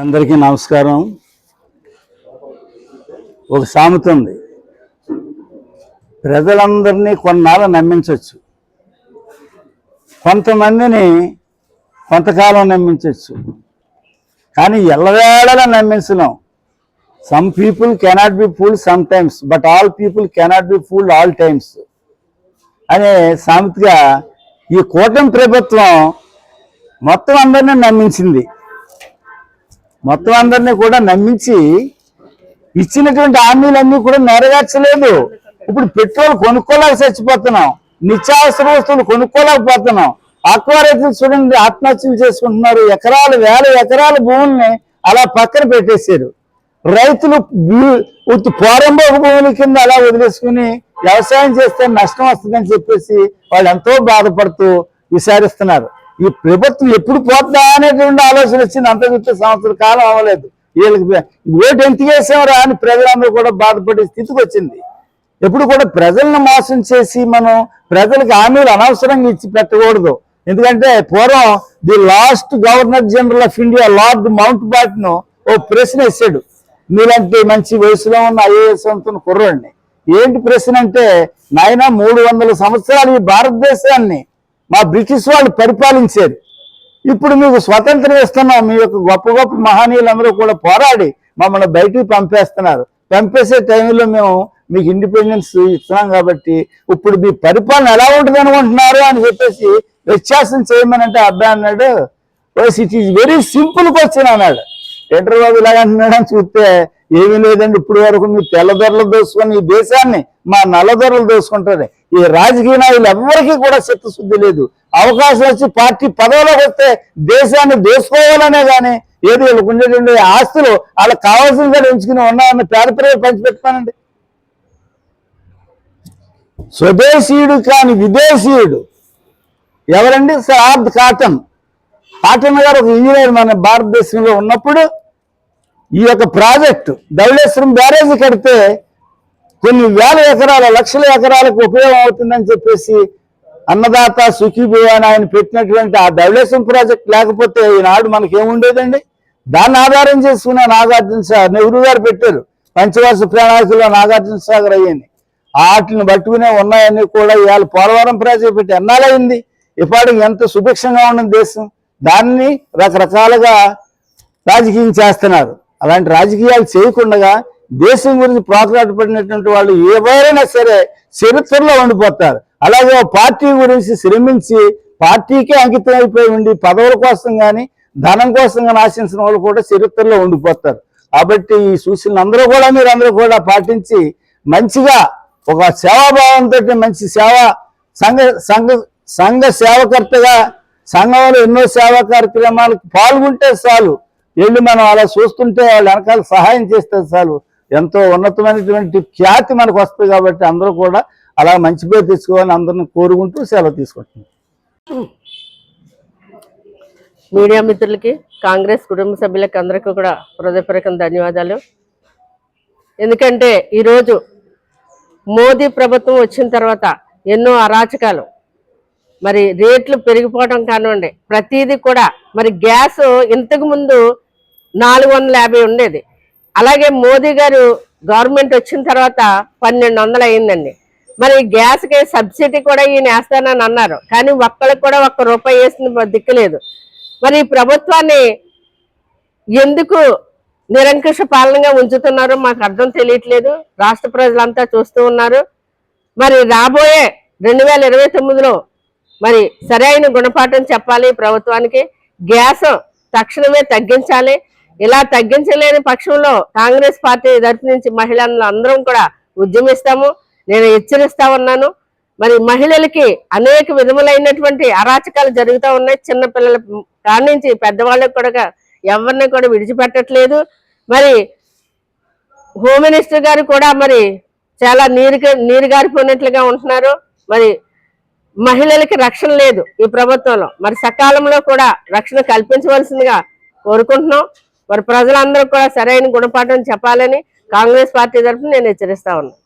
అందరికీ నమస్కారం. ఒక సామెత ఉంది. ప్రజలందరినీ కొన్నాళ్ళు నమ్మించవచ్చు కొంతమందిని కొంతకాలం నమ్మించవచ్చు కానీ ఎల్లవేళలా నమ్మించలేం. Some people cannot be fooled some times but all people cannot be fooled all times అనే సామెతగా ఈ కూటమి ప్రభుత్వం మొత్తం అందరినీ నమ్మించింది. మొత్తం అందరినీ కూడా నమ్మించి ఇచ్చినటువంటి హామీలన్నీ కూడా నెరవేర్చలేదు. ఇప్పుడు పెట్రోల్ కొనుక్కోలేక చచ్చిపోతున్నాం. నిత్యావసర వస్తువులు కొనుక్కోలేకపోతున్నాం. ఆక్వా రైతులు చూడండి ఆత్మహత్యలు చేసుకుంటున్నారు. ఎకరాలు వేల ఎకరాల భూముల్ని అలా పక్కన పెట్టేశారు. రైతులు భూ- భూముల కింద అలా వదిలేసుకుని వ్యవసాయం చేస్తే నష్టం వస్తుందని చెప్పేసి వాళ్ళు ఎంతో బాధపడుతూ విచారిస్తున్నారు. ఈ ప్రభుత్వం ఎప్పుడు పోతుందా అనేటువంటి ఆలోచన వచ్చింది. అంత గుర్తు సంవత్సరం కాలం అవ్వలేదు. వీళ్ళకి ఓటు ఎంత చేసామరా అని ప్రజలందరూ కూడా బాధపడే స్థితికి వచ్చింది. ఎప్పుడు కూడా ప్రజలను మోసం చేసి మనం ప్రజలకు హామీలు అనవసరంగా ఇచ్చి పెట్టకూడదు. ఎందుకంటే పూర్వం the last governor general of India lord Mountbatten ఓ ప్రశ్న వేసాడు మీలాంటి మంచి వయసులో ఉన్న ఐఏఎస్ అంతున్న కుర్రోడిని. ఏంటి ప్రశ్న అంటే నాయన మూడు వందల సంవత్సరాలు ఈ భారతదేశాన్ని మా బ్రిటిష్ వాళ్ళు పరిపాలించారు ఇప్పుడు మీకు స్వతంత్రం ఇస్తున్నాం మీ యొక్క గొప్ప గొప్ప మహనీయులందరూ కూడా పోరాడి మమ్మల్ని బయటికి పంపేస్తున్నారు. పంపేసే టైంలో మేము మీకు ఇండిపెండెన్స్ ఇస్తున్నాం కాబట్టి ఇప్పుడు మీ పరిపాలన ఎలా ఉంటుంది అనుకుంటున్నారు అని చెప్పేసి వ్యత్యాసం చేయమని అంటే అబ్బాయి అన్నాడు it is very simple question అన్నాడు. ఏంటర్ బాబు ఇలాగ అంటున్నాడు అని చూస్తే ఏమీ లేదండి. ఇప్పుడు వరకు మీ తెల్లదొరలు దోసుకొని ఈ దేశాన్ని మా నల్లదొరలు దోసుకుంటారు. ఈ రాజకీయ నాయకులు ఎవరికీ కూడా చిత్తశుద్ధి లేదు. అవకాశం వచ్చి పార్టీ పదవిలోకి వస్తే దేశాన్ని దోసుకోవాలనే కానీ ఏది వీళ్ళకు ఉండేటువంటి ఆస్తులు వాళ్ళకి కావాల్సిన ఎంచుకుని ఉన్నాయన్న పేద ప్రజలు స్వదేశీయుడు కాని విదేశీయుడు ఎవరండి? Sir cotton. కాటన్ గారు ఒక ఇంజనీర్ మన భారతదేశంలో ఉన్నప్పుడు ఈ యొక్క ప్రాజెక్టు ధవళేశ్వరం బ్యారేజ్ కడితే కొన్ని వేల ఎకరాల లక్షల ఎకరాలకు ఉపయోగం అవుతుందని చెప్పేసి అన్నదాత సుఖీభూయ అని ఆయన పెట్టినటువంటి ఆ ధవళేశ్వరం ప్రాజెక్ట్ లేకపోతే ఈనాడు మనకేముండేదండి? దాన్ని ఆధారం చేసుకున్న నాగార్జున సాగర్ నెహ్రూ గారు పెట్టారు. పంచవర్ష ప్రణాళికలో నాగార్జున సాగర్ అయ్యింది. వాటిని పట్టుకునే ఉన్నాయని కూడా ఇవాళ పోలవరం ప్రాజెక్ట్ పెట్టి ఎన్నాళ్ళయింది ఇప్పటికి ఎంత సుభిక్షంగా ఉన్న దేశం? దాన్ని రకరకాలుగా రాజకీయం చేస్తున్నారు. అలాంటి రాజకీయాలు చేయకుండా దేశం గురించి పడినటువంటి వాళ్ళు ఎవరైనా సరే చరిత్రలో ఉండిపోతారు. అలాగే పార్టీ గురించి శ్రమించి పార్టీకే అంకితం అయిపోయి ఉండి పదవుల కోసం కానీ ధనం కోసం కానీ ఆశించిన వాళ్ళు కూడా చరిత్రలో ఉండిపోతారు. కాబట్టి ఈ సూచనలు అందరూ కూడా మీరు అందరూ కూడా పాటించి మంచిగా ఒక సేవాభావంతో మంచి సేవ సంఘ సంఘ సంఘ సేవకర్తగా సంఘంలో ఎన్నో సేవా కార్యక్రమాలకు పాల్గొంటే చాలు. వెళ్ళి మనం అలా చూస్తుంటే వాళ్ళు వెనకాల సహాయం చేస్తే చాలు. ఎంతో ఉన్నతమైనటువంటి ఖ్యాతి మనకు వస్తుంది కాబట్టి అందరూ కూడా అలా మంచి పేరు తెచ్చుకోవాలని అందరిని కోరుకుంటూ సెలవు తీసుకుంటున్నాం. మీడియా మిత్రులకి కాంగ్రెస్ కుటుంబ సభ్యులకి అందరికీ కూడా హృదయపూర్వకం ధన్యవాదాలు. ఎందుకంటే ఈరోజు మోదీ ప్రభుత్వం వచ్చిన తర్వాత ఎన్నో అరాచకాలు. మరి రేట్లు పెరిగిపోవడం కానివ్వండి ప్రతిదీ కూడా. మరి గ్యాస్ ఇంతకు ముందు నాలుగు వందల యాభై ఉండేది. అలాగే మోదీ గారు గవర్నమెంట్ వచ్చిన తర్వాత పన్నెండు వందలు అయిందండి మరి గ్యాస్కి సబ్సిడీ కూడా ఈయన వేస్తానని అన్నారు. కానీ ఒక్కరికి కూడా ఒక్క రూపాయి వేసిన దిక్కులేదు మరి ఈ ప్రభుత్వాన్ని ఎందుకు నిరంకుశ పాలనగా ఉంచుతున్నారో? మాకు అర్థం తెలియట్లేదు. రాష్ట్ర ప్రజలంతా చూస్తూ ఉన్నారు. మరి రాబోయే రెండు వేల ఇరవై తొమ్మిదిలో మరి సరైన గుణపాఠం చెప్పాలి ప్రభుత్వానికి. గ్యాస్ తక్షణమే తగ్గించాలి. ఇలా తగ్గించలేని పక్షంలో కాంగ్రెస్ పార్టీ తరఫు నుంచి మహిళలు అందరం కూడా ఉద్యమిస్తాము. నేను హెచ్చరిస్తా ఉన్నాను. మరి మహిళలకి అనేక విధములైనటువంటి అరాచకాలు జరుగుతూ ఉన్నాయి. చిన్నపిల్లల కాడి నుంచి పెద్దవాళ్ళకి కూడా ఎవరిని కూడా విడిచిపెట్టట్లేదు. మరి హోమ్ మినిస్టర్ గారు కూడా మరి చాలా నీరు నీరు గారిపోయినట్లుగా ఉంటున్నారు. మరి మహిళలకి రక్షణ లేదు ఈ ప్రభుత్వంలో. మరి సకాలంలో కూడా రక్షణ కల్పించవలసిందిగా కోరుకుంటున్నాం. మరి ప్రజలందరూ కూడా సరైన గుణపాఠం చెప్పాలని కాంగ్రెస్ పార్టీ తరఫున నేను హెచ్చరిస్తా ఉన్నాను